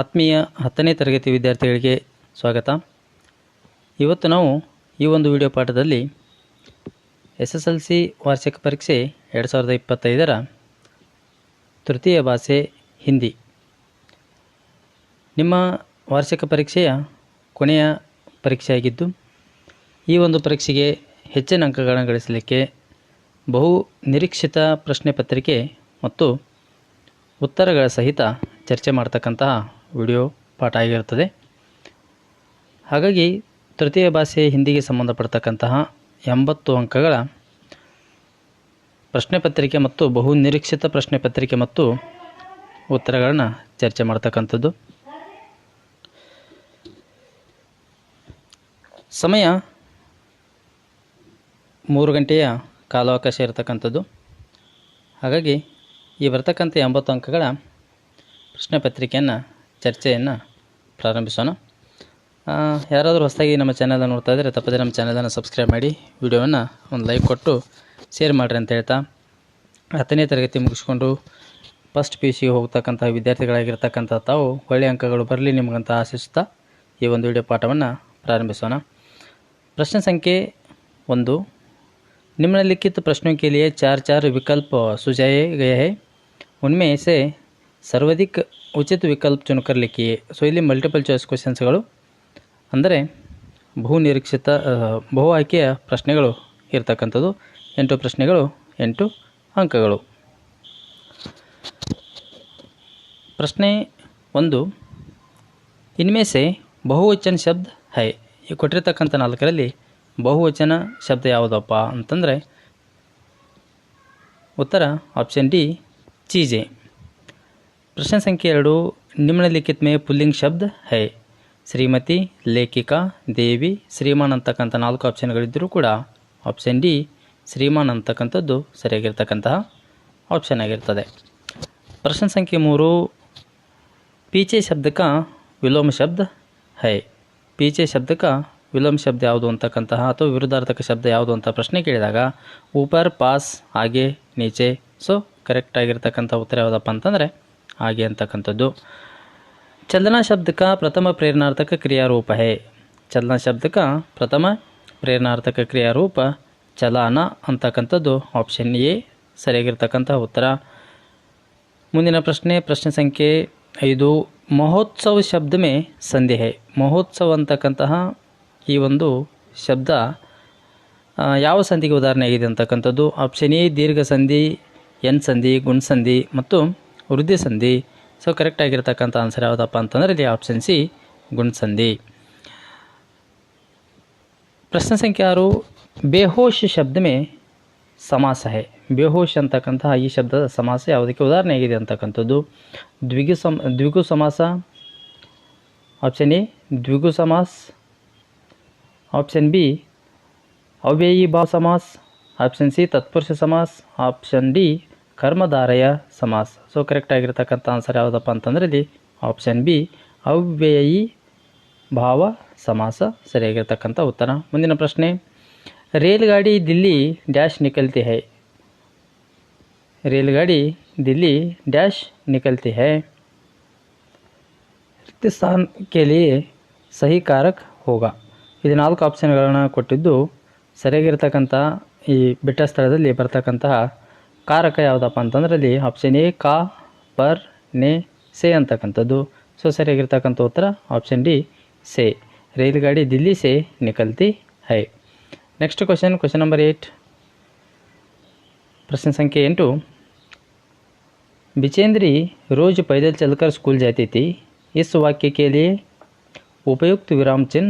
ಆತ್ಮೀಯ ಹತ್ತನೇ ತರಗತಿ ವಿದ್ಯಾರ್ಥಿಗಳಿಗೆ ಸ್ವಾಗತ ಇವತ್ತು ನಾವು ಈ ಒಂದು ವಿಡಿಯೋ ಪಾಠದಲ್ಲಿ ಎಸ್ ಎಸ್ ಎಲ್ ಸಿ ವಾರ್ಷಿಕ ಪರೀಕ್ಷೆ ಎರಡು ಸಾವಿರದ ಇಪ್ಪತ್ತೈದರ ತೃತೀಯ ಭಾಷೆ ಹಿಂದಿ ನಿಮ್ಮ ವಾರ್ಷಿಕ ಪರೀಕ್ಷೆಯ ಕೊನೆಯ ಪರೀಕ್ಷೆಯಾಗಿದ್ದು ಈ ಒಂದು ಪರೀಕ್ಷೆಗೆ ಹೆಚ್ಚಿನ ಅಂಕಗಳನ್ನು ಗಳಿಸಲಿಕ್ಕೆ ಬಹು ನಿರೀಕ್ಷಿತ ಪ್ರಶ್ನೆ ಪತ್ರಿಕೆ ಮತ್ತು ಉತ್ತರಗಳ ಸಹಿತ ಚರ್ಚೆ ಮಾಡ್ತಕ್ಕಂತಹ ವಿಡಿಯೋ ಪಾಠ ಆಗಿರುತ್ತದೆ ಹಾಗಾಗಿ ತೃತೀಯ ಭಾಷೆ ಹಿಂದಿಗೆ ಸಂಬಂಧಪಡ್ತಕ್ಕಂತಹ ಎಂಬತ್ತು ಅಂಕಗಳ ಪ್ರಶ್ನೆ ಪತ್ರಿಕೆ ಮತ್ತು ಬಹು ನಿರೀಕ್ಷಿತ ಪ್ರಶ್ನೆ ಪತ್ರಿಕೆ ಮತ್ತು ಉತ್ತರಗಳನ್ನು ಚರ್ಚೆ ಮಾಡ್ತಕ್ಕಂಥದ್ದು ಸಮಯ ಮೂರು ಗಂಟೆಯ ಕಾಲಾವಕಾಶ ಇರತಕ್ಕಂಥದ್ದು ಹಾಗಾಗಿ ಈ ಬರ್ತಕ್ಕಂಥ ಎಂಬತ್ತು ಅಂಕಗಳ ಪ್ರಶ್ನೆ ಪತ್ರಿಕೆಯನ್ನು ಚರ್ಚೆಯನ್ನು ಪ್ರಾರಂಭಿಸೋಣ ಯಾರಾದರೂ ಹೊಸದಾಗಿ ನಮ್ಮ ಚಾನಲನ್ನು ನೋಡ್ತಾ ಇದ್ದರೆ ತಪ್ಪದೇ ನಮ್ಮ ಚಾನಲನ್ನು ಸಬ್ಸ್ಕ್ರೈಬ್ ಮಾಡಿ ವಿಡಿಯೋವನ್ನು ಒಂದು ಲೈಕ್ ಕೊಟ್ಟು ಶೇರ್ ಮಾಡಿರಿ ಅಂತ ಹೇಳ್ತಾ ಹತ್ತನೇ ತರಗತಿ ಮುಗಿಸ್ಕೊಂಡು ಫಸ್ಟ್ ಪಿ ಯು ಸಿಗೆ ಹೋಗ್ತಕ್ಕಂಥ ವಿದ್ಯಾರ್ಥಿಗಳಾಗಿರ್ತಕ್ಕಂಥ ತಾವು ಒಳ್ಳೆಯ ಅಂಕಗಳು ಬರಲಿ ನಿಮಗಂತ ಆಶಿಸ್ತಾ ಈ ಒಂದು ವಿಡಿಯೋ ಪಾಠವನ್ನು ಪ್ರಾರಂಭಿಸೋಣ ಪ್ರಶ್ನೆ ಸಂಖ್ಯೆ ಒಂದು ನಿಮ್ಮ ಲಿಖಿತ ಪ್ರಶ್ನೆ ಕೇಳಿಯೇ ಚಾರ್ ಚಾರ್ ವಿಕಲ್ಪ ಸುಜಯೇ ಗಯ हैं उनमें ಸರ್ವಾಧಿಕ ಉಚಿತ ವಿಕಲ್ಪ ಚುನಕರ್ಲಿಕ್ಕೆ ಸೊ ಇಲ್ಲಿ ಮಲ್ಟಿಪಲ್ ಚಾಯ್ಸ್ ಕ್ವೆಶನ್ಸ್ಗಳು ಅಂದರೆ ಬಹು ನಿರೀಕ್ಷಿತ ಬಹು ಆಯ್ಕೆಯ ಪ್ರಶ್ನೆಗಳು ಇರ್ತಕ್ಕಂಥದ್ದು ಎಂಟು ಪ್ರಶ್ನೆಗಳು ಎಂಟು ಅಂಕಗಳು ಪ್ರಶ್ನೆ ಒಂದು ಇನ್ಮೇಸೆ ಬಹುವಚನ ಶಬ್ದ ಹೈ ಈ ಕೊಟ್ಟಿರ್ತಕ್ಕಂಥ ನಾಲ್ಕರಲ್ಲಿ ಬಹುವಚನ ಶಬ್ದ ಯಾವುದಪ್ಪ ಅಂತಂದರೆ ಉತ್ತರ ಆಪ್ಷನ್ ಡಿ ಚೀಜೆ ಪ್ರಶ್ನೆ ಸಂಖ್ಯೆ ಎರಡು ನಿಮ್ನಲಿಖಿತ ಮೇ ಪುಲ್ಲಿಂಗ್ ಶಬ್ದ ಹೈ ಶ್ರೀಮತಿ ಲೇಖಿಕಾ ದೇವಿ ಶ್ರೀಮಾನ್ ಅಂತಕ್ಕಂಥ ನಾಲ್ಕು ಆಪ್ಷನ್ಗಳಿದ್ದರೂ ಕೂಡ ಆಪ್ಷನ್ ಡಿ ಶ್ರೀಮಾನ್ ಅಂತಕ್ಕಂಥದ್ದು ಸರಿಯಾಗಿರ್ತಕ್ಕಂತಹ ಆಪ್ಷನ್ ಆಗಿರ್ತದೆ ಪ್ರಶ್ನೆ ಸಂಖ್ಯೆ ಮೂರು ಪೀಚೆ ಶಬ್ದಕ ವಿಲೋಮ ಶಬ್ದ ಹೈ ಪೀಚೆ ಶಬ್ದಕ ವಿಲೋಮ ಶಬ್ದ ಯಾವುದು ಅಂತಕ್ಕಂತಹ ಅಥವಾ ವಿರುದ್ಧಾರ್ಥಕ ಶಬ್ದ ಯಾವುದು ಅಂತ ಪ್ರಶ್ನೆ ಕೇಳಿದಾಗ ಊಪರ್ ಪಾಸ್ ಹಾಗೆ ನೀಚೆ ಸೊ ಕರೆಕ್ಟ್ ಆಗಿರ್ತಕ್ಕಂಥ ಉತ್ತರ ಯಾವುದಪ್ಪ ಅಂತಂದರೆ ಹಾಗೆ ಅಂತಕ್ಕಂಥದ್ದು ಚಲನ ಶಬ್ದಕ ಪ್ರಥಮ ಪ್ರೇರಣಾರ್ಥಕ ಕ್ರಿಯಾರೂಪ ಹೇ ಚಲನ ಶಬ್ದಕ ಪ್ರಥಮ ಪ್ರೇರಣಾರ್ಥಕ ಕ್ರಿಯಾರೂಪ ಚಲಾನ ಅಂತಕ್ಕಂಥದ್ದು ಆಪ್ಷನ್ ಎ ಸರಿಯಾಗಿರ್ತಕ್ಕಂಥ ಉತ್ತರ ಮುಂದಿನ ಪ್ರಶ್ನೆ ಪ್ರಶ್ನೆ ಸಂಖ್ಯೆ ಐದು ಮಹೋತ್ಸವ ಶಬ್ದ ಮೇ ಸಂದೇಹ ಮಹೋತ್ಸವ ಅಂತಕ್ಕಂತಹ ಈ ಒಂದು ಶಬ್ದ ಯಾವ ಸಂಧಿಗೆ ಉದಾಹರಣೆ ಆಗಿದೆ ಅಂತಕ್ಕಂಥದ್ದು ಆಪ್ಷನ್ ಎ ದೀರ್ಘ ಸಂಧಿ ಎನ್ ಸಂಧಿ ಸಂಧಿ ಮತ್ತು ವೃದ್ಧಿ ಸಂಧಿ ಸೊ ಕರೆಕ್ಟ್ ಆನ್ಸರ್ ಯಾವುದಪ್ಪ ಅಂತಂದರೆ ಇಲ್ಲಿ ಆಪ್ಷನ್ ಸಿ ಗುಣಸಂಧಿ ಪ್ರಶ್ನೆ ಸಂಖ್ಯೆ ಆರು ಬೇಹೋಶ್ ಶಬ್ದ ಮೇ ಸಮಾಸ ಹೇ ಬೇಹೋಶ್ ಅಂತಕ್ಕಂತಹ ಈ ಶಬ್ದದ ಸಮಾಸ ಯಾವುದಕ್ಕೆ ಉದಾಹರಣೆ ಆಗಿದೆ ಅಂತಕ್ಕಂಥದ್ದು ದ್ವಿಗು ಸಮ ದ್ವಿಗು ಸಮಾಸ ಆಪ್ಷನ್ ಎ ದ್ವಿಗು ಸಮಾಸ್ ಆಪ್ಷನ್ ಬಿ ಅವ್ಯಯಿ ಭಾವ ಸಮಾಸ್ ಆಪ್ಷನ್ ಸಿ ತತ್ಪುರುಷ ಸಮಾಸ್ ಆಪ್ಷನ್ ಡಿ ಕರ್ಮಧಾರಯ ಸಮಾಸ ಸೊ ಕರೆಕ್ಟ್ ಆಗಿರ್ತಕ್ಕಂಥ ಆನ್ಸರ್ ಯಾವುದಪ್ಪ ಅಂತಂದರೆ ಇಲ್ಲಿ ಆಪ್ಷನ್ ಬಿ ಅವ್ಯಯಿ ಭಾವ ಸಮಾಸ ಸರಿಯಾಗಿರ್ತಕ್ಕಂಥ ಉತ್ತರ ಮುಂದಿನ ಪ್ರಶ್ನೆ ರೇಲ್ಗಾಡಿ ದಿಲ್ಲಿ ಡ್ಯಾಶ್ ನಿಕಲ್ತಿ ಹೈ ರೇಲ್ಗಾಡಿ ದಿಲ್ಲಿ ಡ್ಯಾಶ್ ನಿಕಲ್ತಿ ಹೈ रिक्त ಸ್ಥಾನಕ್ಕೆ ಸಹಿ ಕಾರಕ್ ಹೋಗ ಇದು ನಾಲ್ಕು ಆಪ್ಷನ್ಗಳನ್ನು ಕೊಟ್ಟಿದ್ದು ಸರಿಯಾಗಿರ್ತಕ್ಕಂಥ ಈ ಬೆಟ್ಟ ಸ್ಥಳದಲ್ಲಿ ಬರ್ತಕ್ಕಂತಹ ಕಾರಕ ಯಾವುದಪ್ಪ ಅಂತಂದ್ರೆ ಅಲ್ಲಿ ಆಪ್ಷನ್ ಎ ಕಾ ಪರ್ ನೆ ಸೆ ಅಂತಕ್ಕಂಥದ್ದು ಸೊ ಸರಿಯಾಗಿರ್ತಕ್ಕಂಥ ಉತ್ತರ ಆಪ್ಷನ್ ಡಿ ಸೆ ರೈಲುಗಾಡಿ ದಿಲ್ಲಿ ಸೆ ನಿಕಲ್ತಿ high next question question number eight ಪ್ರಶ್ನೆ ಸಂಖ್ಯೆ ಎಂಟು ಬಿಚೇಂದ್ರಿ ರೋಜ್ ಪೈದಲ್ ಚಲ್ಕರ್ ಸ್ಕೂಲ್ ಜಾತೈತಿ ಎಸ್ ವಾಕ್ಯಕ್ಕೆ ಉಪಯುಕ್ತ ವಿರಾಮ ಚಿನ್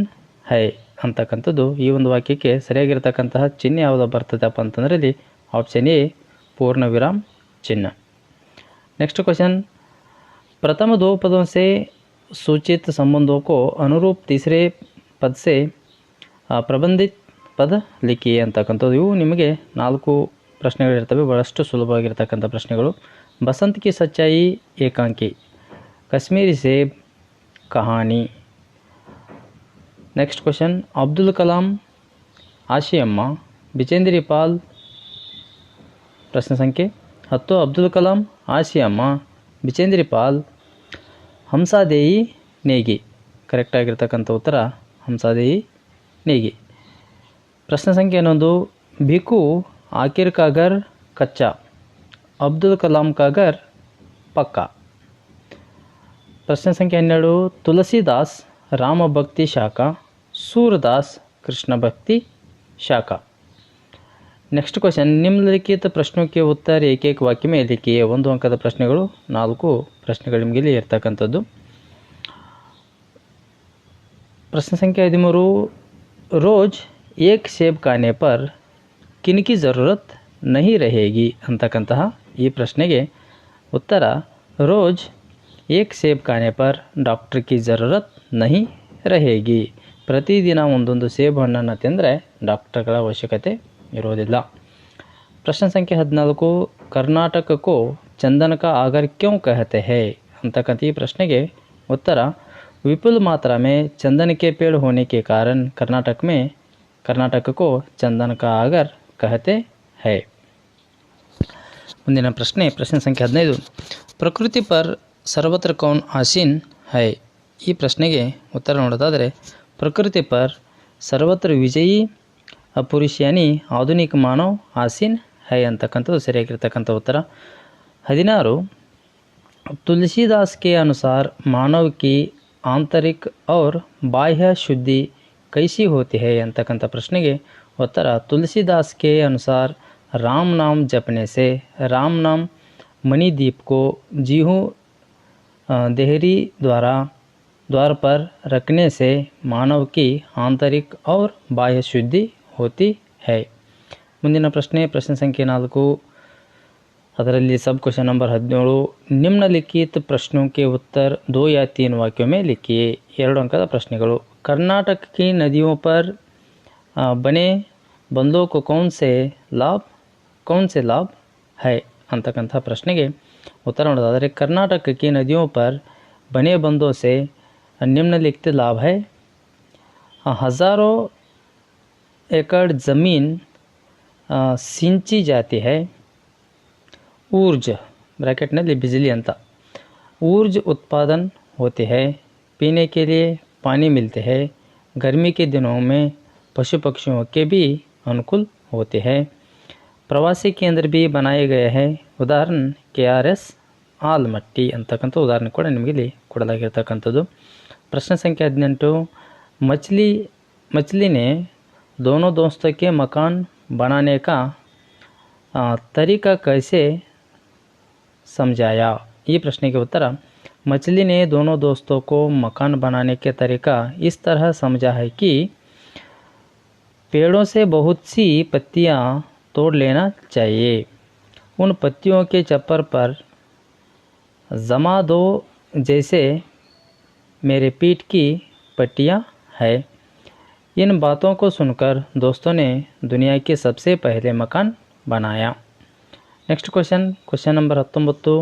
ಹೈ ಅಂತಕ್ಕಂಥದ್ದು ಈ ಒಂದು ವಾಕ್ಯಕ್ಕೆ ಸರಿಯಾಗಿರ್ತಕ್ಕಂತಹ ಚಿಹ್ನೆ ಯಾವುದೋ ಬರ್ತದಪ್ಪ ಅಂತಂದರೆ ಇಲ್ಲಿ ಆಪ್ಷನ್ ಎ ಪೂರ್ಣ ವಿರಾಮ್ ಚಿನ್ನ ನೆಕ್ಸ್ಟ್ ಕ್ವಶನ್ ಪ್ರಥಮ दो ಸೂಚಿತ से ಅನುರೂಪ್ संबंधों ಪದಸೆ अनुरूप ಪದ ಪ್ರಬಂಧಿತ ಪದ ಲಿಖಿ ಅಂತಕ್ಕಂಥದ್ದು ಇವು ನಿಮಗೆ ನಾಲ್ಕು ಪ್ರಶ್ನೆಗಳಿರ್ತವೆ ಭಾಳಷ್ಟು ಸುಲಭವಾಗಿರ್ತಕ್ಕಂಥ ಪ್ರಶ್ನೆಗಳು ಬಸಂತ್ ಸಚ್ಚಾಯಿ ಏಕಾಂಕಿ ಕಶ್ಮೀರಿ ಸೇಬ್ ಕಹಾನಿ ನೆಕ್ಸ್ಟ್ ಕ್ವಶನ್ ಅಬ್ದುಲ್ ಕಲಾಂ ಆಶಿಯಮ್ಮ ಬಿಜೇಂದ್ರಿ ಪಾಲ್ ಪ್ರಶ್ನೆ ಸಂಖ್ಯೆ ಹತ್ತು ಅಬ್ದುಲ್ ಕಲಾಂ ಆಶಿಯಮ್ಮ ಬಿಚೇಂದ್ರಿ ಪಾಲ್ ಹಂಸಾದೇಯಿ ನೇಗಿ ಕರೆಕ್ಟಾಗಿರ್ತಕ್ಕಂಥ ಉತ್ತರ ಹಂಸಾದೇಯಿ ನೇಗಿ ಪ್ರಶ್ನೆ ಸಂಖ್ಯೆ ಏನೊಂದು ಭಿಕು ಆಕಿರ್ ಕಾಗರ್ ಕಚ್ಚಾ ಅಬ್ದುಲ್ ಕಲಾಂ ಕಾಗರ್ ಪಕ್ಕಾ ಪ್ರಶ್ನೆ ಸಂಖ್ಯೆ ಹನ್ನೆರಡು ತುಳಸಿದಾಸ್ ರಾಮಭಕ್ತಿ ಶಾಖ ಸೂರದಾಸ್ ಕೃಷ್ಣ ಭಕ್ತಿ ಶಾಖ ನೆಕ್ಸ್ಟ್ ಕ್ವಶನ್ ನಿಮ್ಮ ಲಿಖಿತ ಉತ್ತರ ಏಕೈಕ ವಾಕ್ಯ ಮೇಲಿಕ್ಕೆ ಒಂದು ಅಂಕದ ಪ್ರಶ್ನೆಗಳು ನಾಲ್ಕು ಪ್ರಶ್ನೆಗಳು ನಿಮಗೆ ಇಲ್ಲಿ ಇರ್ತಕ್ಕಂಥದ್ದು ಪ್ರಶ್ನೆ ಸಂಖ್ಯೆ ಹದಿಮೂರು ರೋಜ್ ಏಕ್ ಸೇಬ್ ಖಾನೆ ಪರ್ ಕಿನ್ಕಿ ಜರೂರತ್ ನಹಿ ರಹೇಗಿ ಅಂತಕ್ಕಂತಹ ಈ ಪ್ರಶ್ನೆಗೆ ಉತ್ತರ ರೋಜ್ ಏಕ್ ಸೇಬ್ ಖಾನೆ ಪರ್ ಡಾಕ್ಟ್ರ್ ಕಿ ಜರೂರತ್ ನಹಿ ರಹೇಗಿ ಪ್ರತಿದಿನ ಒಂದೊಂದು ಸೇಬು ಹಣ್ಣನ್ನು ತಿಂದರೆ ಡಾಕ್ಟರ್ಗಳ ಅವಶ್ಯಕತೆ ಇರೋದಿಲ್ಲ ಪ್ರಶ್ನೆ ಸಂಖ್ಯೆ ಹದಿನಾಲ್ಕು ಕರ್ನಾಟಕಕ್ಕೂ ಚಂದನಕ ಆಗರ್ ಕ್ಯೂ ಕಹತೆ ಹೇ ಅಂತಕ್ಕಂಥ ಈ ಪ್ರಶ್ನೆಗೆ ಉತ್ತರ ವಿಪುಲ್ ಮಾತ್ರಮೆ में चंदन के ಕಾರಣ ಕಾರಣ ಕರ್ನಾಟಕ कारण कर्नाटक में ಆಗರ್ ಕಹತೆ चंदन ಮುಂದಿನ ಪ್ರಶ್ನೆ ಪ್ರಶ್ನೆ ಸಂಖ್ಯೆ ಹದಿನೈದು ಪ್ರಕೃತಿ ಪರ್ ಸರ್ವತ್ರ ಕೌನ್ ಆಸೀನ್ ಹೈ ಈ ಪ್ರಶ್ನೆಗೆ ಉತ್ತರ ನೋಡೋದಾದರೆ ಪ್ರಕೃತಿ ಪರ್ ಸರ್ವತ್ರ ವಿಜಯಿ पुरुष्याने आधुनिक मानव हासीन हय ಅಂತಕಂತದ ಸರಿಯಾಗಿ ಇರತಕ್ಕಂತ ಉತ್ತರ 16 ತುಳಸಿ ದಾಸ್ ಕೆ ಅನುಸಾರ್ ಮಾನವಕಿ ಆಂತರಿಕ ಔರ್ ಬಾಹ್ಯ ಶುದ್ಧಿ ಕೈಸಿ ಹೋತೆ ಹೆ ಅಂತಕಂತ ಪ್ರಶ್ನೆಗೆ ಉತ್ತರ ತುಳಸಿ ದಾಸ್ ಕೆ ಅನುಸಾರ್ ರಾಮ್ ನಾಮ್ ಜಪನೆ ಸೆ ರಾಮ್ ನಾಮ್ ಮನಿ ದೀಪ ಕೋ ಜೀಹು ದೇಹರಿ dvara ದ್ವಾರ ಪರ್ ರಕ್ನೆ ಸೆ ಮಾನವಕಿ ಆಂತರಿಕ ಔರ್ ಬಾಹ್ಯ ಶುದ್ಧಿ होती है ಮುಂದಿನ ಪ್ರಶ್ನೆ ಪ್ರಶ್ನೆ ಸಂಖ್ಯೆ 4 ಅದರಲ್ಲಿ ಸಬ್ ಕ್ವೆಶ್ಚನ್ ನಂಬರ್ 17 নিম্নলিখಿತ ಪ್ರಶ್ನೋಕೆ ಉತ್ತರ 2 ಯಾ 3 ವಾಕ್ಯೋಮೆ ಲಿಖಿ 2 ಅಂಕದ ಪ್ರಶ್ನೆಗಳು ಕರ್ನಾಟಕದ ನದಿಮೆಯರ ಬಣೆ ಬಂದೋಕೇ कौन से लाभ कौन से लाभ है ಅಂತಕಂತ ಪ್ರಶ್ನೆಗೆ ಉತ್ತರ ನೋಡೋದಾದರೆ ಕರ್ನಾಟಕದ ನದಿಮೆಯರ ಬಣೆ ಬಂದೋಸೇ নিম্নলিখಿತ ಲಾಭ ہے হাজারೋ एकड़ जमीन सिंची जाती है ऊर्ज ब्रैकेट नी बिजली अंत ऊर्ज उत्पादन होते हैं पीने के लिए पानी मिलते हैं गर्मी के दिनों में पशु पक्षियों के भी अनुकूल होते हैं प्रवासी केंद्र भी बनाए गए हैं उदाहरण के आर एस आलमट्टी अंत उदाहरण कमीलो प्रश्न संख्या हद्नेटू तो मछली मछली ने दोनों दोस्तों के मकान बनाने का तरीका कैसे समझाया ये प्रश्न के उत्तर मछली ने दोनों दोस्तों को मकान बनाने के तरीका इस तरह समझा है कि पेड़ों से बहुत सी पत्तियां तोड़ लेना चाहिए उन पत्तियों के चप्पर पर जमा दो जैसे मेरे पीठ की पट्टियां है इन बातों को सुनकर दोस्तों ने दुनिया के सबसे पहले मकान बनाया नेक्स्ट क्वेश्चन क्वेश्चन नंबर हतोबत्तो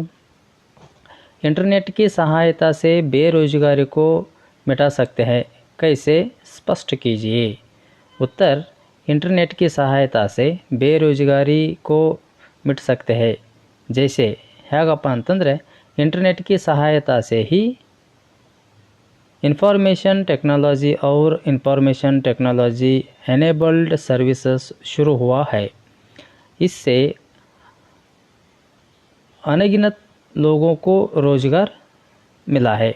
इंटरनेट की सहायता से बेरोजगारी को मिटा सकते हैं कैसे स्पष्ट कीजिए उत्तर इंटरनेट की सहायता से बेरोजगारी को मिट सकते हैं जैसे ಹೇಗಪ್ಪ ಅಂತಂದರೆ इंटरनेट की सहायता से ही इंफॉर्मेशन टेक्नोलॉजी और इंफॉर्मेशन टेक्नोलॉजी एनेबल्ड सर्विसेज शुरू हुआ है इससे अनगिनत लोगों को रोज़गार मिला है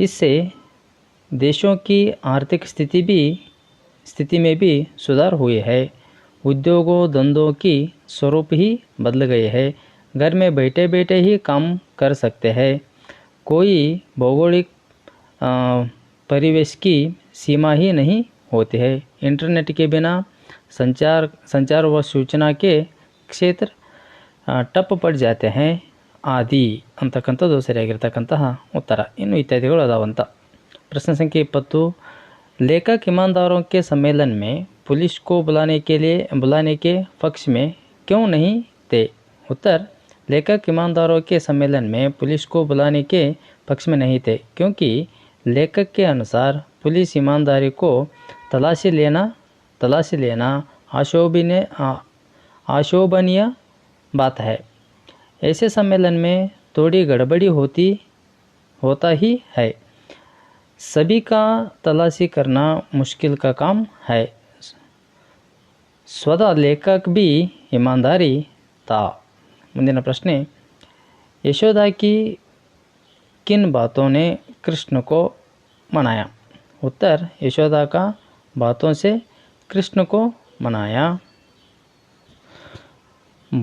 इससे देशों की आर्थिक स्थिति भी स्थिति में भी सुधार हुए है उद्योगों धंधों की स्वरूप ही बदल गए है घर में बैठे बैठे ही काम कर सकते हैं कोई भौगोलिक परिवेश की सीमा ही नहीं होती है इंटरनेट के बिना संचार संचार व सूचना के क्षेत्र टप पड़ जाते हैं आदि अंत सरतक उत्तर इन इत्यादि अदावंत प्रश्न संख्या इपत् लेखक ईमानदारों के सम्मेलन में पुलिस को बुलाने के लिए बुलाने के पक्ष में क्यों नहीं थे उत्तर लेखक ईमानदारों के सम्मेलन में पुलिस को बुलाने के पक्ष में नहीं थे क्योंकि लेखक के अनुसार पुलिस ईमानदारी को तलाशी लेना तलाशी लेना आशोभनीय आशोभनीय बात है ऐसे सम्मेलन में थोड़ी गड़बड़ी होती होता ही है सभी का तलाशी करना मुश्किल का काम है स्वतः लेखक भी ईमानदारी था ಮುಂದಿನ प्रश्न यशोदा की किन बातों ने कृष्ण को मनाया उत्तर यशोदा का बातों से कृष्ण को मनाया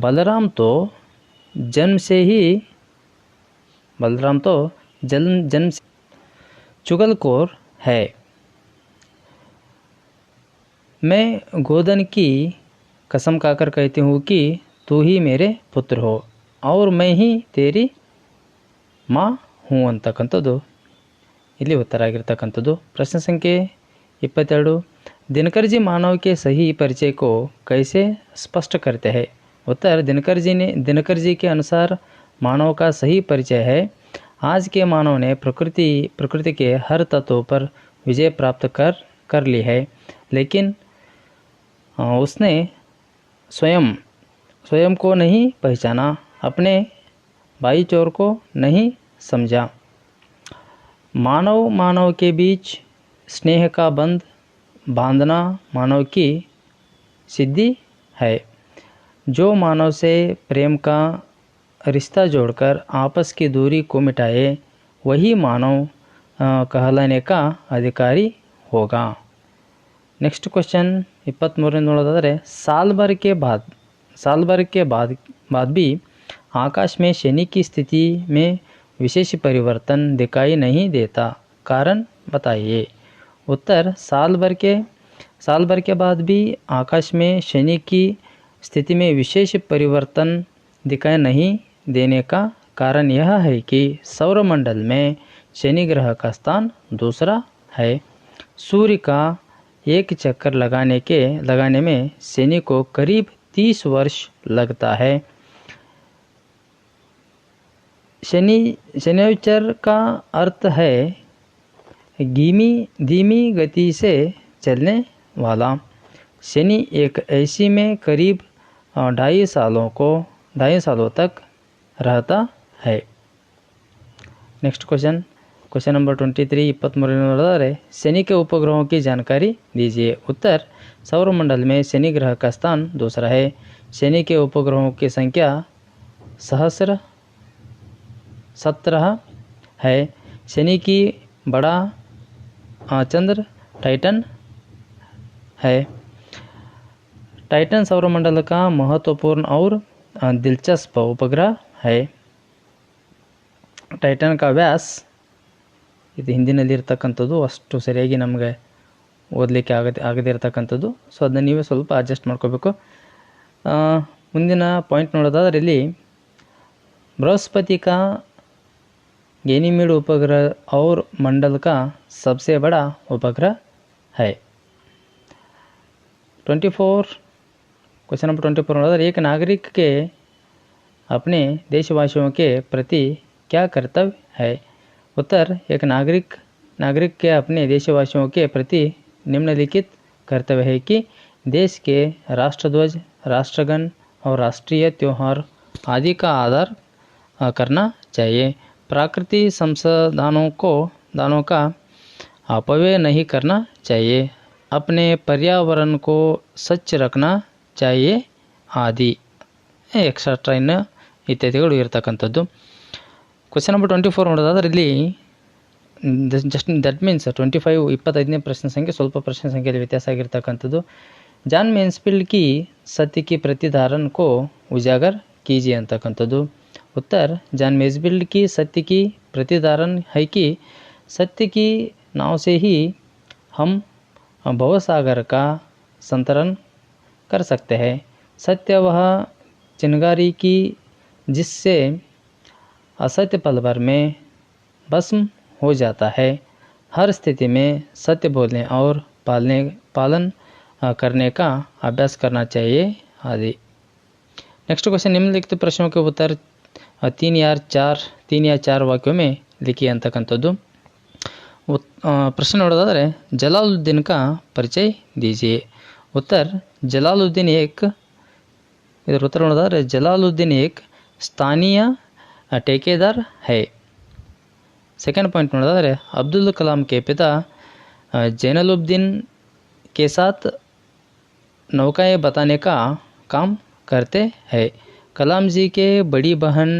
बलराम तो जन्म से ही बलराम तो जन्म जन्म से चुगलकोर है मैं गोदन की कसम खाकर कहती हूँ कि तू ही मेरे पुत्र हो और मैं ही तेरी मां हूं अंत तक अंतो ಇಲ್ಲಿ ಉತ್ತರ ಆಗಿರತಕ್ಕಂತದು प्रश्न ಸಂಖ್ಯೆ 22 ದಿನಕರ್ಜಿ ಮಾನವಕೇ sahi ಪರಿಚಯ ಕೋ kaise ಸ್ಪಷ್ಟ کرتے ہیں ಉತ್ತರ ದಿನಕರ್ಜಿ نے ದಿನಕರ್ಜಿ کے અનુસાર ಮಾನو کا sahi ಪರಿಚಯ ہے آج کے ಮಾನو نے প্রকৃতি প্রকৃতি کے ہر تتو پر विजय प्राप्त कर कर ली है लेकिन उसने स्वयं स्वयं को नहीं पहचाना अपने भाईचोर को नहीं समझा मानव मानव के बीच स्नेह का बंध बांधना मानव की सिद्धि है जो मानव से प्रेम का रिश्ता जोड़कर आपस की दूरी को मिटाए वही मानव कहलाने का अधिकारी होगा नेक्स्ट क्वेश्चन इपत्मूर ಕ್ವೆಶ್ಚನ್ साल भर के बाद साल भर के बाद बाद भी आकाश में शनि की स्थिति में विशेष परिवर्तन दिखाई नहीं देता कारण बताइए उत्तर साल भर के साल भर के बाद भी आकाश में शनि की स्थिति में विशेष परिवर्तन दिखाई नहीं देने का कारण यह है कि सौरमंडल में शनि ग्रह का स्थान दूसरा है सूर्य का एक चक्कर लगाने के लगाने में शनि को करीब तीस वर्ष लगता है शनि शनिचर का अर्थ है धीमी धीमी गति से चलने वाला शनि एक ऐसी में करीब ढाई सालों को ढाई सालों तक रहता है next question question number twenty three ಇಪ್ಪತ್ತ್ಮೂರನೇ शनि के उपग्रहों की जानकारी दीजिए उत्तर सौरमंडल में शनि ग्रह का स्थान दूसरा है शनि के उपग्रहों की संख्या सहस्र सत्रह है शनि की बड़ा चंद्र टाइटन है टाइटन सौरमंडल का महत्वपूर्ण और दिलचस्प उपग्रह है टाइटन का व्यास इत हिंदी अस्टू सर नमें ಓದಲಿಕ್ಕೆ ಆಗ ಆಗದೇ ಇರತಕ್ಕಂಥದ್ದು ಸೊ ಅದನ್ನ ನೀವೇ ಸ್ವಲ್ಪ ಅಡ್ಜಸ್ಟ್ ಮಾಡ್ಕೋಬೇಕು ಮುಂದಿನ ಪಾಯಿಂಟ್ ನೋಡೋದಾದ್ರೆ ಇಲ್ಲಿ ಬೃಹಸ್ಪತಿ ಕೇನಿಮೇಡ್ ಉಪಗ್ರಹ ಅವ್ರ ಮಂಡಲಕ ಸಬ್ಸೆ ಬಡ ಉಪಗ್ರಹ high twenty four question number twenty four ನೋಡಿದ್ರೆ ಏಕ ನಾಗರಿಕಕ್ಕೆ ಅಪನೆ ದೇಶವಾಸಿಯೋಕ್ಕೆ ಪ್ರತಿ ಕ್ಯಾ ಕರ್ತವ್ಯ ಹೈ ಉತ್ತರ್ ಏಕ ನಾಗರಿಕ್ ನಾಗರಿಕಕ್ಕೆ ಅಪ್ನೇ ದೇಶವಾಸಿವೆ ಪ್ರತಿ निम्नलिखित कर्तव्य है कि देश के राष्ट्रध्वज राष्ट्रगण और राष्ट्रीय त्यौहार आदि का आधार करना चाहिए प्राकृतिक संसाधनों को दानों का अपव्यय नहीं करना चाहिए अपने पर्यावरण को स्वच्छ रखना चाहिए आदि एक्सट्रा इन इत्यादि question number twenty four four just that mean twenty five इपत प्रश्न संख्य स्वल्प प्रश्न संख्यल व्यत्यास आगेरतको जॉन् मेन्सफील की सत्य की प्रतिधारण को उजागर कीजिए अंतु उत्तर जॉन् मेजबील की सत्य की प्रतिधारण है कि सत्य की नाव से ही हम भवसागर का संतरण कर सकते हैं सत्य वह चिनगारी की जिससे असत्य पलभर में भस्म हो जाता है हर स्थिति में सत्य बोलने और पालने पालन करने का अभ्यास करना चाहिए आदि नेक्स्ट क्वेश्चन निम्नलिखित प्रश्नों के उत्तर तीन या चार तीन या चार वाक्यों ವಾಕ್ಯೊಮ್ಮೆ ಲಿಖಿ ಅಂತಕ್ಕಂಥದ್ದು ಪ್ರಶ್ನೆ ನೋಡೋದಾದರೆ ಜಲಾಲುದ್ದೀನ್ ಕಾ ಪರಿಚಯ ದೀಜಿಯೆ ಉತ್ತರ ಜಲಾಲುದ್ದೀನ್ ಏಕ್ ಇದರ उत्तर ನೋಡೋದಾದರೆ जलालुद्दीन एक स्थानीय ठेकेदार है सेकेंड पॉइंट नोड़ा अब्दुल कलाम के पिता जैनलुद्दीन के साथ नौकाएं बताने का काम करते हैं कलाम जी के बड़ी बहन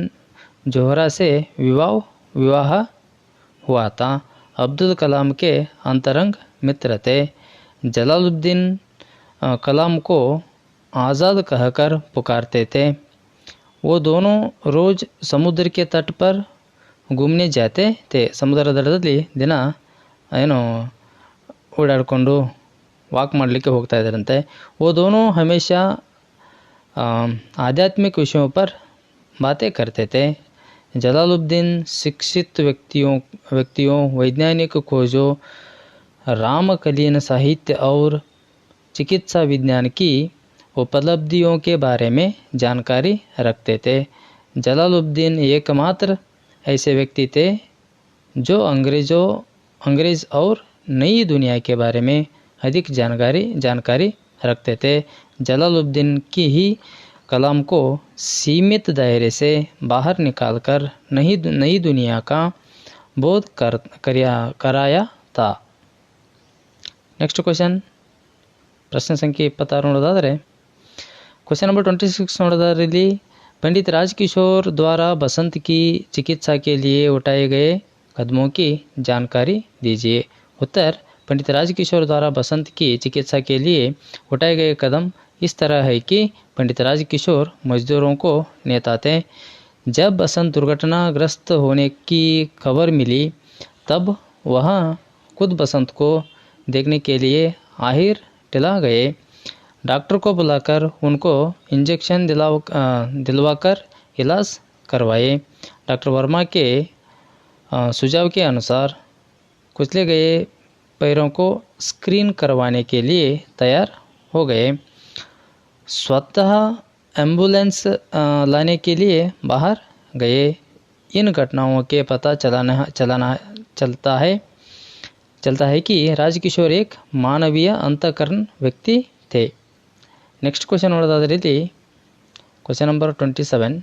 जोहरा से विवाह विवाह हुआ था अब्दुल कलाम के अंतरंग मित्र थे जलालुद्दीन कलाम को आज़ाद कहकर पुकारते थे वो दोनों रोज़ समुद्र के तट पर घूಮ್ನೆ जाते थे समुद्र दड़ी दिन ಏನು ಓಡಾಡಿಕೊಂಡು ವಾಕ್ हे ಹೋಗ್ತಾ ಇದ್ದಾರಂತೆ ಓ आध्यात्मिक विषयों पर बातें करते थे जलालुद्दीन शिक्षित व्यक्तियों व्यक्तियों वैज्ञानिक खोजों रामकलीन साहित्य और चिकित्सा विज्ञान की उपलब्धियों के बारे में जानकारी रखते थे जलालुद्दीन एकमात्र ऐसे व्यक्ति थे जो अंग्रेज़ों अंग्रेज़ और नई दुनिया के बारे में अधिक जानकारी जानकारी रखते थे जलालुद्दीन की ही कलाम को सीमित दायरे से बाहर निकालकर नई नई दुनिया का बोध कर कराया था नेक्स्ट क्वेश्चन प्रश्न संख्या इपत् क्वेश्चन नंबर ट्वेंटी सिक्स नोड़ी पंडित राजकिशोर द्वारा बसंत की चिकित्सा के लिए उठाए गए कदमों की जानकारी दीजिए उत्तर पंडित राजकिशोर द्वारा बसंत की चिकित्सा के लिए उठाए गए कदम इस तरह है कि पंडित राजकिशोर मजदूरों को नेताते जब बसंत दुर्घटनाग्रस्त होने की खबर मिली तब वह खुद बसंत को देखने के लिए आहिर टिला गए डॉक्टर को बुलाकर उनको इंजेक्शन दिला दिलवाकर इलाज करवाए डॉक्टर वर्मा के सुझाव के अनुसार कुचले गए पैरों को स्क्रीन करवाने के लिए तैयार हो गए स्वतः एम्बुलेंस लाने के लिए बाहर गए इन घटनाओं के पता चलाना चलाना चलता है चलता है कि राजकिशोर एक मानवीय अंतकरण व्यक्ति थे नेक्स्ट क्वेश्चन ನೋಡೋದಾದ್ರೆ रीति क्वेश्चन नंबर ट्वेंटी सेवन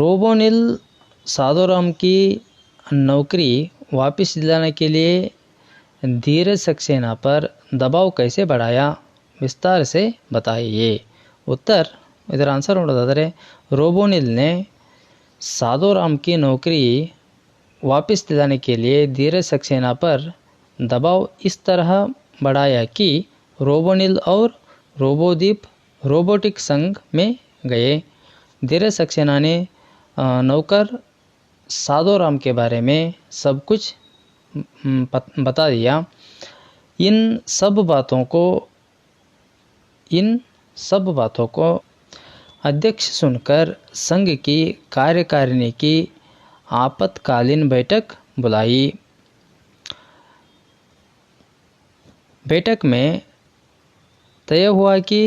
रोबोनिल साधोराम की नौकरी वापस दिलाने के लिए धीरे सक्सेना पर दबाव कैसे बढ़ाया विस्तार से बताइए उत्तर इधर आंसर रोबोनिल ने साधोराम की नौकरी वापस दिलाने के लिए धीरे सक्सेना पर दबाव इस तरह बढ़ाया कि रोबोनिल और रोबोदीप रोबोटिक संघ में गए धीरे सक्सेना ने नौकर साधोराम के बारे में सब कुछ बता दिया इन सब बातों को इन सब बातों को अध्यक्ष सुनकर संघ की कार्यकारिणी की आपातकालीन बैठक बुलाई बैठक में तय हुआ कि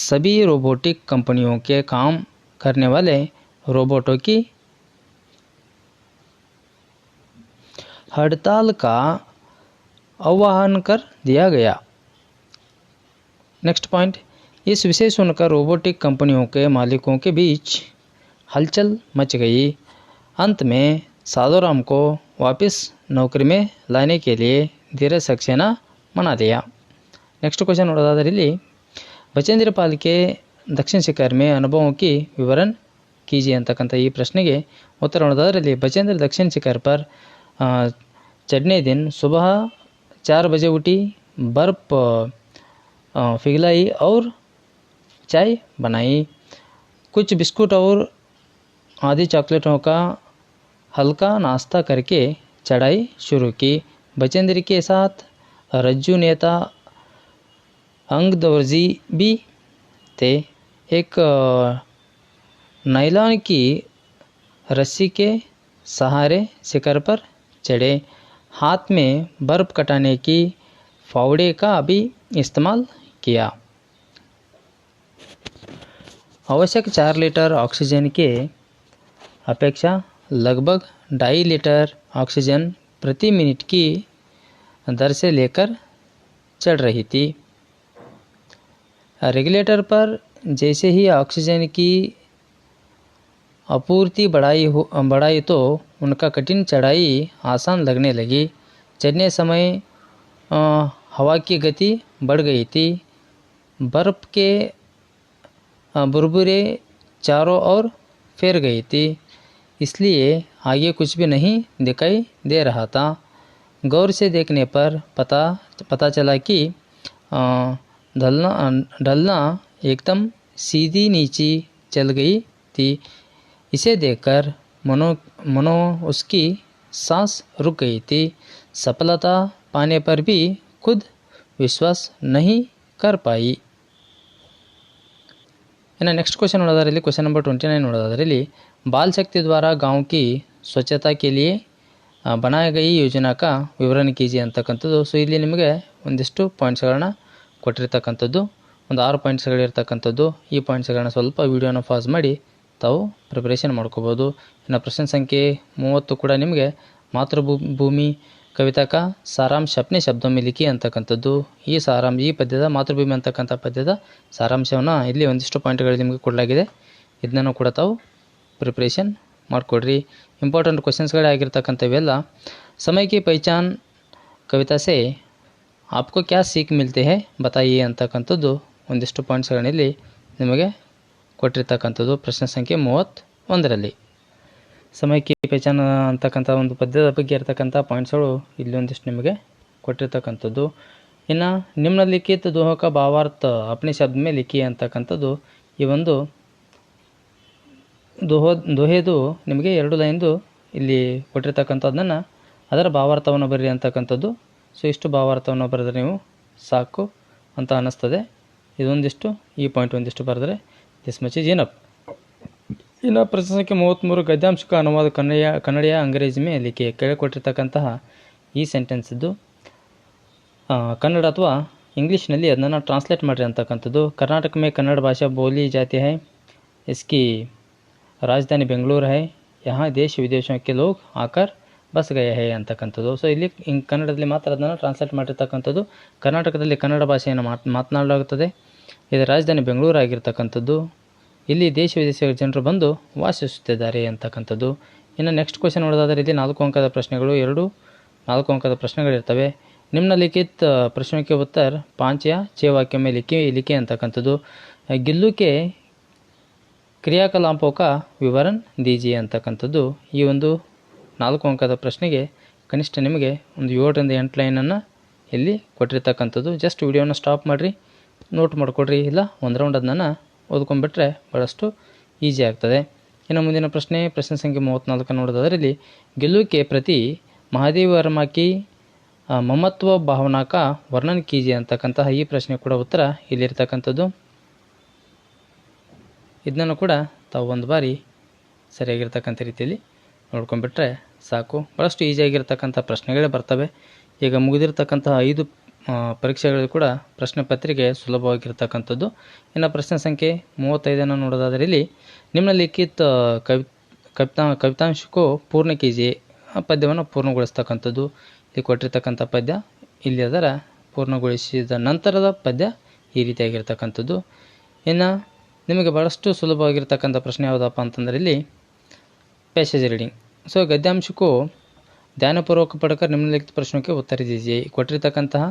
सभी रोबोटिक कंपनियों के काम करने वाले रोबोटों की हड़ताल का आह्वान कर दिया गया नेक्स्ट पॉइंट इस विषय सुनकर रोबोटिक कंपनियों के मालिकों के बीच हलचल मच गई अंत में साधोराम को वापस नौकरी में लाने के लिए धीरे सक्सेना ಮನಾದೆಯ नेक्स्ट क्वेश्चन ನೋಡೋದಾದರೆ पालिके दक्षिण शिखर में अनुभव की विवरण कीजिए अंत यह ಪ್ರಶ್ನೆಗೆ उत्तर ನೋಡೋದಾದರೆ ಇಲ್ಲಿ दक्षिण शिखर पर चढ़ने दिन सुबह चार बजे उठी बर्फ फिगलाई और चाय बनाई कुछ बिस्कुट और आदि चॉकलेटों का हल्का नाश्ता करके चढ़ाई शुरू की बचेंद्र के साथ रज्जू नेता अंग दर्जी भी थे एक नायलॉन की रस्सी के सहारे शिखर पर चढ़े हाथ में बर्फ कटाने की फावड़े का भी इस्तेमाल किया आवश्यक चार लीटर ऑक्सीजन के अपेक्षा लगभग ढाई लीटर ऑक्सीजन प्रति मिनट की दर से लेकर चढ़ रही थी रेगुलेटर पर जैसे ही ऑक्सीजन की आपूर्ति बढ़ाई हो बढ़ाई तो उनका कठिन चढ़ाई आसान लगने लगी चढ़ने समय हवा की गति बढ़ गई थी बर्फ़ के बुरबुरे चारों ओर फेर गई थी इसलिए आगे कुछ भी नहीं दिखाई दे रहा था गौर से देखने पर पता पता चला कि ढलना ढलना एकदम सीधी नीचे चल गई थी इसे देखकर मनो मनो उसकी सांस रुक गई थी सफलता पाने पर भी खुद विश्वास नहीं कर पाई ಇನ್ನು next question question number twenty nine nine ನೋಡೋದ್ರಲ್ಲಿ ಬಾಲ್ ಶಕ್ತಿ ದ್ವಾರಾ ಗಾಂವ್ ಕಿ ಸ್ವಚ್ಛತಾ ಬನಾಗ ಈ ಯೋಜನಾಕ ವಿವರಣೆ ಕೆ ಜಿ ಅಂತಕ್ಕಂಥದ್ದು ಸೊ ಇಲ್ಲಿ ನಿಮಗೆ ಒಂದಿಷ್ಟು ಪಾಯಿಂಟ್ಸ್ಗಳನ್ನ ಕೊಟ್ಟಿರ್ತಕ್ಕಂಥದ್ದು ಒಂದು ಆರು ಪಾಯಿಂಟ್ಸ್ಗಳಿರ್ತಕ್ಕಂಥದ್ದು ಈ ಪಾಯಿಂಟ್ಸ್ಗಳನ್ನ ಸ್ವಲ್ಪ ವೀಡಿಯೋನ ಫಾಸ್ ಮಾಡಿ ತಾವು ಪ್ರಿಪ್ರೇಷನ್ ಮಾಡ್ಕೋಬೋದು ಇನ್ನು ಪ್ರಶ್ನೆ ಸಂಖ್ಯೆ ಮೂವತ್ತು ಕೂಡ ನಿಮಗೆ ಮಾತೃಭೂ ಭೂಮಿ ಕವಿತಾಕ ಸಾರಾಂಶ ಅಪ್ನೆ ಶಬ್ದ ಮಿಲಿಕಿ ಅಂತಕ್ಕಂಥದ್ದು ಈ ಸಾರಾಂಶ ಈ ಪದ್ಯದ ಮಾತೃಭೂಮಿ ಅಂತಕ್ಕಂಥ ಪದ್ಯದ ಸಾರಾಂಶವನ್ನು ಇಲ್ಲಿ ಒಂದಿಷ್ಟು ಪಾಯಿಂಟ್ಗಳು ನಿಮಗೆ ಕೊಡಲಾಗಿದೆ ಇದನ್ನು ಕೂಡ ತಾವು ಪ್ರಿಪ್ರೇಷನ್ ಮಾಡಿಕೊಡ್ರಿ ಇಂಪಾರ್ಟೆಂಟ್ ಕ್ವಶನ್ಸ್ಗಳೇ ಆಗಿರ್ತಕ್ಕಂಥವೆಲ್ಲ ಸಮಯಕ್ಕೆ ಪೈಚಾನ್ ಕವಿತಾ ಸೇ ಆಪ್ಕೋ ಕ್ಯಾ ಸೀಕ್ ಮಿಲ್ತೆ ಹೇ ಬತಾಯಿ ಅಂತಕ್ಕಂಥದ್ದು ಒಂದಿಷ್ಟು ಪಾಯಿಂಟ್ಸ್ಗಳಲ್ಲಿ ನಿಮಗೆ ಕೊಟ್ಟಿರ್ತಕ್ಕಂಥದ್ದು ಪ್ರಶ್ನೆ ಸಂಖ್ಯೆ ಮೂವತ್ತೊಂದರಲ್ಲಿ ಸಮಯಕ್ಕೆ ಪೈಚಾನ್ ಅಂತಕ್ಕಂಥ ಒಂದು ಪದ್ಯದ ಬಗ್ಗೆ ಇರತಕ್ಕಂಥ ಪಾಯಿಂಟ್ಸ್ಗಳು ಇಲ್ಲಿ ಒಂದಿಷ್ಟು ನಿಮಗೆ ಕೊಟ್ಟಿರ್ತಕ್ಕಂಥದ್ದು ಇನ್ನು ನಿಮ್ಮನ್ನ ಲಿಖಿತ ದೋಹಕ ಭಾವಾರ್ಥ ಅಪ್ನಿ ಶಬ್ದ ಮೇಲೆ ಲಿಖಿ ಅಂತಕ್ಕಂಥದ್ದು ಈ ಒಂದು ದೋಹ ದೊಹೆದು ನಿಮಗೆ ಎರಡು ಲೈನ್ದು ಇಲ್ಲಿ ಕೊಟ್ಟಿರ್ತಕ್ಕಂಥದ್ದನ್ನು ಅದರ ಭಾವಾರ್ಥವನ್ನು ಬರ್ರಿ ಅಂತಕ್ಕಂಥದ್ದು ಸೊ ಇಷ್ಟು ಭಾವಾರ್ಥವನ್ನು ಬರೆದ್ರೆ ನೀವು ಸಾಕು ಅಂತ ಅನ್ನಿಸ್ತದೆ ಇದೊಂದಿಷ್ಟು ಈ ಪಾಯಿಂಟ್ ಒಂದಿಷ್ಟು ಬರೆದ್ರೆ ದಿಸ್ ಮಚ್ ಇಸ್ ಏನಪ್ ಇನ್ನು ಪ್ರಶ್ನೆ ಮೂವತ್ತ್ಮೂರು ಗದ್ಯಾಂಶಕ ಅನುವಾದ ಕನ್ನಡಿಯ ಕನ್ನಡಿಯ ಅಂಗ್ರೇಜಿ ಮೇಲೆ ಕೇಳಿಕೊಟ್ಟಿರ್ತಕ್ಕಂತಹ ಈ ಸೆಂಟೆನ್ಸ್ ಇದ್ದು ಕನ್ನಡ ಅಥವಾ ಇಂಗ್ಲೀಷ್ನಲ್ಲಿ ಅದನ್ನು ಟ್ರಾನ್ಸ್ಲೇಟ್ ಮಾಡಿರಿ ಅಂತಕ್ಕಂಥದ್ದು ಕರ್ನಾಟಕ ಮೇ ಕನ್ನಡ ಭಾಷಾ ಬೋಲಿ ಜಾತಿ ಹೈ ಇಸ್ಕಿ ರಾಜಧಾನಿ ಬೆಂಗಳೂರು ಹೈ ಯಹಾ ದೇಶ ವಿದೇಶಕ್ಕೆ ಲೋಕ್ ಆಕರ್ ಬಸ್ ಗಯ ಹೇ ಅಂತಕ್ಕಂಥದ್ದು ಸೊ ಇಲ್ಲಿ ಹಿಂಗೆ ಕನ್ನಡದಲ್ಲಿ ಮಾತ್ರ ಅದನ್ನು ಟ್ರಾನ್ಸ್ಲೇಟ್ ಮಾಡಿರ್ತಕ್ಕಂಥದ್ದು ಕರ್ನಾಟಕದಲ್ಲಿ ಕನ್ನಡ ಭಾಷೆಯನ್ನು ಮಾತ್ ಮಾತನಾಡಲಾಗುತ್ತದೆ ಇದು ರಾಜಧಾನಿ ಬೆಂಗಳೂರು ಆಗಿರ್ತಕ್ಕಂಥದ್ದು ಇಲ್ಲಿ ದೇಶ ವಿದೇಶಗಳ ಜನರು ಬಂದು ವಾಸಿಸುತ್ತಿದ್ದಾರೆ ಅಂತಕ್ಕಂಥದ್ದು ಇನ್ನು ನೆಕ್ಸ್ಟ್ ಕ್ವಶನ್ ನೋಡೋದಾದರೆ ಇಲ್ಲಿ ನಾಲ್ಕು ಅಂಕದ ಪ್ರಶ್ನೆಗಳು ಎರಡು ನಾಲ್ಕು ಅಂಕದ ಪ್ರಶ್ನೆಗಳಿರ್ತವೆ ನಿಮ್ಮ ಲಿಖಿತ ಪ್ರಶ್ನೆಗೆ ಉತ್ತರ ಪಾಂಚ್ಯ ಚೇವಾಕ್ಯಮ್ಮೆ ಲಿಖಿ ಲಿಖಿ ಅಂತಕ್ಕಂಥದ್ದು ಗಿಲ್ಲುಕೆ ಕ್ರಿಯಾಕಲಾಪಕ ವಿವರಣ್ ದೀಜಿ ಅಂತಕ್ಕಂಥದ್ದು ಈ ಒಂದು ನಾಲ್ಕು ಅಂಕದ ಪ್ರಶ್ನೆಗೆ ಕನಿಷ್ಠ ನಿಮಗೆ ಒಂದು ಏಳರಿಂದ ಎಂಟು ಲೈನನ್ನು ಇಲ್ಲಿ ಕೊಟ್ಟಿರ್ತಕ್ಕಂಥದ್ದು ಜಸ್ಟ್ ವಿಡಿಯೋನ ಸ್ಟಾಪ್ ಮಾಡಿರಿ ನೋಟ್ ಮಾಡಿಕೊಡ್ರಿ ಇಲ್ಲ ಒಂದು ರೌಂಡ್ ಅದನ್ನ ಓದ್ಕೊಂಡ್ಬಿಟ್ರೆ ಭಾಳಷ್ಟು ಈಸಿ ಆಗ್ತದೆ ಇನ್ನು ಮುಂದಿನ ಪ್ರಶ್ನೆ ಪ್ರಶ್ನೆ ಸಂಖ್ಯೆ ಮೂವತ್ತ್ನಾಲ್ಕು ನೋಡೋದಾದ್ರಲ್ಲಿ ಗೆಲುವಿಕೆ ಪ್ರತಿ ಮಹಾದೇವ ವರ್ಮಾಕಿ ಮಮತ್ವ ಭಾವನಾಕ ವರ್ಣನ್ ಕೀಜಿ ಅಂತಕ್ಕಂತಹ ಈ ಪ್ರಶ್ನೆ ಕೂಡ ಉತ್ತರ ಇಲ್ಲಿರ್ತಕ್ಕಂಥದ್ದು ಇದನ್ನು ಕೂಡ ತಾವು ಒಂದು ಬಾರಿ ಸರಿಯಾಗಿರ್ತಕ್ಕಂಥ ರೀತಿಯಲ್ಲಿ ನೋಡ್ಕೊಂಡ್ಬಿಟ್ರೆ ಸಾಕು ಭಾಳಷ್ಟು ಈಸಿಯಾಗಿರ್ತಕ್ಕಂಥ ಪ್ರಶ್ನೆಗಳೇ ಬರ್ತವೆ ಈಗ ಮುಗಿದಿರ್ತಕ್ಕಂಥ ಐದು ಪರೀಕ್ಷೆಗಳು ಕೂಡ ಪ್ರಶ್ನೆ ಪತ್ರಿಕೆ ಸುಲಭವಾಗಿರ್ತಕ್ಕಂಥದ್ದು ಇನ್ನು ಪ್ರಶ್ನೆ ಸಂಖ್ಯೆ ಮೂವತ್ತೈದನ್ನು ನೋಡೋದಾದರೆ ಇಲ್ಲಿ ನಿಮ್ಮ ಲಿಖಿತ ಕವಿ ಕವಿತಾ ಕವಿತಾಂಶಕ್ಕೂ ಪೂರ್ಣ ಕೆ ಜಿ ಪದ್ಯವನ್ನು ಪೂರ್ಣಗೊಳಿಸ್ತಕ್ಕಂಥದ್ದು ಇಲ್ಲಿ ಕೊಟ್ಟಿರ್ತಕ್ಕಂಥ ಪದ್ಯ ಇಲ್ಲಿ ಅದರ ಪೂರ್ಣಗೊಳಿಸಿದ ನಂತರದ ಪದ್ಯ ಈ ರೀತಿಯಾಗಿರ್ತಕ್ಕಂಥದ್ದು ಇನ್ನು ನಿಮಗೆ ಭಾಳಷ್ಟು ಸುಲಭವಾಗಿರ್ತಕ್ಕಂಥ ಪ್ರಶ್ನೆ ಯಾವುದಪ್ಪ ಅಂತಂದರೆ ಇಲ್ಲಿ ಪ್ಯಾಸೇಜ್ ರೀಡಿಂಗ್ ಸೊ ಗದ್ಯಾಂಶಕ್ಕೂ ಧ್ಯಾನಪೂರ್ವಕ ಪಡಕ ಪ್ರಶ್ನೆಕ್ಕೆ ಪ್ರಶ್ನೆಗೆ ಉತ್ತರಿಸಿದೆ ಕೊಟ್ಟಿರ್ತಕ್ಕಂತಹ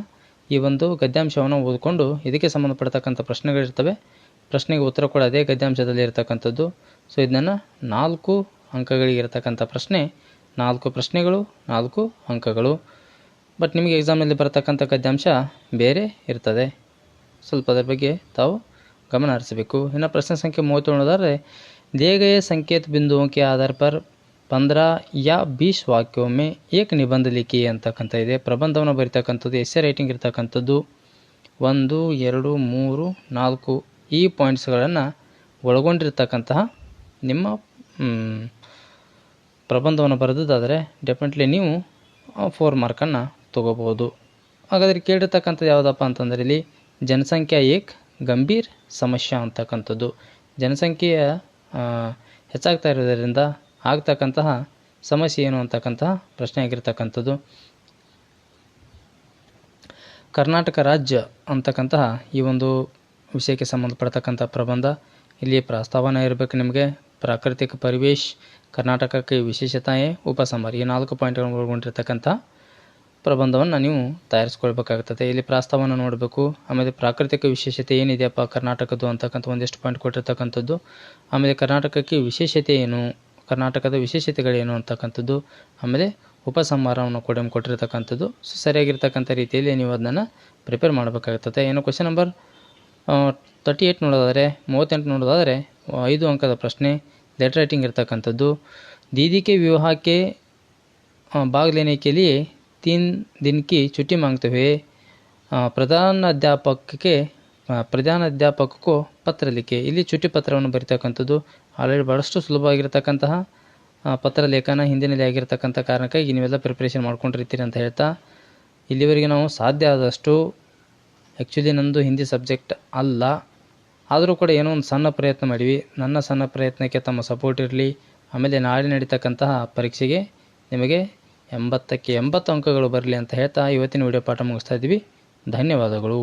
ಈ ಒಂದು ಗದ್ಯಾಂಶವನ್ನು ಓದಿಕೊಂಡು ಇದಕ್ಕೆ ಸಂಬಂಧಪಡ್ತಕ್ಕಂಥ ಪ್ರಶ್ನೆಗಳಿರ್ತವೆ ಪ್ರಶ್ನೆಗೆ ಉತ್ತರ ಕೂಡ ಅದೇ ಗದ್ಯಾಂಶದಲ್ಲಿ ಇರತಕ್ಕಂಥದ್ದು ಸೊ ಇದನ್ನು ನಾಲ್ಕು ಅಂಕಗಳಿಗೆ ಇರತಕ್ಕಂಥ ಪ್ರಶ್ನೆ ನಾಲ್ಕು ಪ್ರಶ್ನೆಗಳು ನಾಲ್ಕು ಅಂಕಗಳು ಬಟ್ ನಿಮಗೆ ಎಕ್ಸಾಮಲ್ಲಿ ಬರತಕ್ಕಂಥ ಗದ್ಯಾಂಶ ಬೇರೆ ಇರ್ತದೆ ಸ್ವಲ್ಪ ಅದರ ಬಗ್ಗೆ ತಾವು ಗಮನ ಹರಿಸಬೇಕು ಇನ್ನು ಪ್ರಶ್ನೆ ಸಂಖ್ಯೆ 31 ಆದರೆ ಸಂಕೇತ ಬಿಂದು ಅಂಕಿ ಆಧಾರ ಪರ್ ಪಂದ್ರ ಯಾ 15 ವಾಕ್ಯೊಮ್ಮೆ ಏಕ ನಿಬಂಧ ಲಿಖಿ ಅಂತಕ್ಕಂಥ ಇದೆ ಪ್ರಬಂಧವನ್ನು ಎಸ್ ಎ ರೈಟಿಂಗ್ ಇರ್ತಕ್ಕಂಥದ್ದು ಒಂದು ಎರಡು ಮೂರು ನಾಲ್ಕು ಈ ಪಾಯಿಂಟ್ಸ್ಗಳನ್ನು ಒಳಗೊಂಡಿರ್ತಕ್ಕಂತಹ ನಿಮ್ಮ ಪ್ರಬಂಧವನ್ನು ಬರೆದಿದ್ದಾದರೆ ಡೆಫಿನೆಟ್ಲಿ ನೀವು ಫೋರ್ ಮಾರ್ಕನ್ನು ತಗೋಬೋದು ಹಾಗಾದರೆ ಕೇಳಿರ್ತಕ್ಕಂಥದ್ದು ಯಾವುದಪ್ಪ ಅಂತಂದರೆ ಇಲ್ಲಿ ಜನಸಂಖ್ಯಾ ಏಕ್ ಗಂಭೀರ್ ಸಮಸ್ಯೆ ಅಂತಕ್ಕಂಥದ್ದು ಜನಸಂಖ್ಯೆಯ ಹೆಚ್ಚಾಗ್ತಾ ಇರೋದರಿಂದ ಆಗ್ತಕ್ಕಂತಹ ಸಮಸ್ಯೆ ಏನು ಅಂತಕ್ಕಂತಹ ಪ್ರಶ್ನೆ ಆಗಿರ್ತಕ್ಕಂಥದ್ದು ಕರ್ನಾಟಕ ರಾಜ್ಯ ಅಂತಕ್ಕಂತಹ ಈ ಒಂದು ವಿಷಯಕ್ಕೆ ಸಂಬಂಧಪಡ್ತಕ್ಕಂಥ ಪ್ರಬಂಧ ಇಲ್ಲಿ ಪ್ರಸ್ತಾವನೆ ಇರಬೇಕು ನಿಮಗೆ ಪ್ರಾಕೃತಿಕ ಪರಿವೇಶ್ ಕರ್ನಾಟಕಕ್ಕೆ ವಿಶೇಷತೆಯೇ ಉಪಸಂಹಾರ ಈ ನಾಲ್ಕು ಪಾಯಿಂಟ್ಗಳನ್ನು ಒಳಗೊಂಡಿರ್ತಕ್ಕಂಥ ಪ್ರಬಂಧವನ್ನು ನೀವು ತಯಾರಿಸ್ಕೊಳ್ಬೇಕಾಗ್ತದೆ ಇಲ್ಲಿ ಪ್ರಾಸ್ತಾವನ ನೋಡಬೇಕು ಆಮೇಲೆ ಪ್ರಾಕೃತಿಕ ವಿಶೇಷತೆ ಏನಿದೆಯಪ್ಪ ಕರ್ನಾಟಕದ್ದು ಅಂತಕ್ಕಂಥ ಒಂದಿಷ್ಟು ಪಾಯಿಂಟ್ ಕೊಟ್ಟಿರ್ತಕ್ಕಂಥದ್ದು ಆಮೇಲೆ ಕರ್ನಾಟಕಕ್ಕೆ ವಿಶೇಷತೆ ಏನು ಕರ್ನಾಟಕದ ವಿಶೇಷತೆಗಳೇನು ಅಂತಕ್ಕಂಥದ್ದು ಆಮೇಲೆ ಉಪಸಂಹಾರವನ್ನು ಕೂಡ ಕೊಟ್ಟಿರ್ತಕ್ಕಂಥದ್ದು ಸೊ ಸರಿಯಾಗಿರ್ತಕ್ಕಂಥ ರೀತಿಯಲ್ಲಿ ನೀವು ಅದನ್ನು ಪ್ರಿಪೇರ್ ಮಾಡಬೇಕಾಗ್ತದೆ ಏನು ಕ್ವಶನ್ ನಂಬರ್ ತರ್ಟಿ ಏಯ್ಟ್ ನೋಡೋದಾದರೆ ಮೂವತ್ತೆಂಟು ನೋಡೋದಾದರೆ ಐದು ಅಂಕದ ಪ್ರಶ್ನೆ ಲೆಟ್ರ್ ರೈಟಿಂಗ್ ಇರ್ತಕ್ಕಂಥದ್ದು ದೀದಿಕೆ ವಿವಾಹಕ್ಕೆ ಬಾಗ್ಲೇನಿಕೆಯಲ್ಲಿ तीन दिन की छुट्टी मांगते हुए ಪ್ರಧಾನ ಅಧ್ಯಾಪಕಕ್ಕೂ ಪತ್ರಲಿಕ್ಕೆ ಇಲ್ಲಿ ಚುಟ್ಟಿ ಪತ್ರವನ್ನು ಬರಿತಕ್ಕಂಥದ್ದು ಆಲ್ರೆಡಿ ಭಾಳಷ್ಟು ಸುಲಭವಾಗಿರ್ತಕ್ಕಂತಹ ಪತ್ರ ಲೇಖನ ಹಿಂದಿನಲ್ಲಿ ಆಗಿರ್ತಕ್ಕಂಥ ಕಾರಣಕ್ಕಾಗಿ ನೀವೆಲ್ಲ ಪ್ರಿಪ್ರೇಷನ್ ಮಾಡ್ಕೊಂಡಿರ್ತೀರಿ ಅಂತ ಹೇಳ್ತಾ ಇಲ್ಲಿವರೆಗೆ ನಾವು ಸಾಧ್ಯ ಆದಷ್ಟು ಆ್ಯಕ್ಚುಲಿ ನಂದು ಹಿಂದಿ ಸಬ್ಜೆಕ್ಟ್ ಅಲ್ಲ ಆದರೂ ಕೂಡ ಏನೋ ಒಂದು ಸಣ್ಣ ಪ್ರಯತ್ನ ಮಾಡಿವಿ ನನ್ನ ಸಣ್ಣ ಪ್ರಯತ್ನಕ್ಕೆ ತಮ್ಮ ಸಪೋರ್ಟ್ ಇರಲಿ ಆಮೇಲೆ ನಾಳೆ ನಡೀತಕ್ಕಂತಹ ಪರೀಕ್ಷೆಗೆ ನಿಮಗೆ ಎಂಬತ್ತಕ್ಕೆ ಎಂಬತ್ತು ಅಂಕಗಳು ಬರಲಿ ಅಂತ ಹೇಳ್ತಾ ಇವತ್ತಿನ ವಿಡಿಯೋ ಪಾಠ ಮುಗಿಸ್ತಾ ಇದ್ದೀವಿ ಧನ್ಯವಾದಗಳು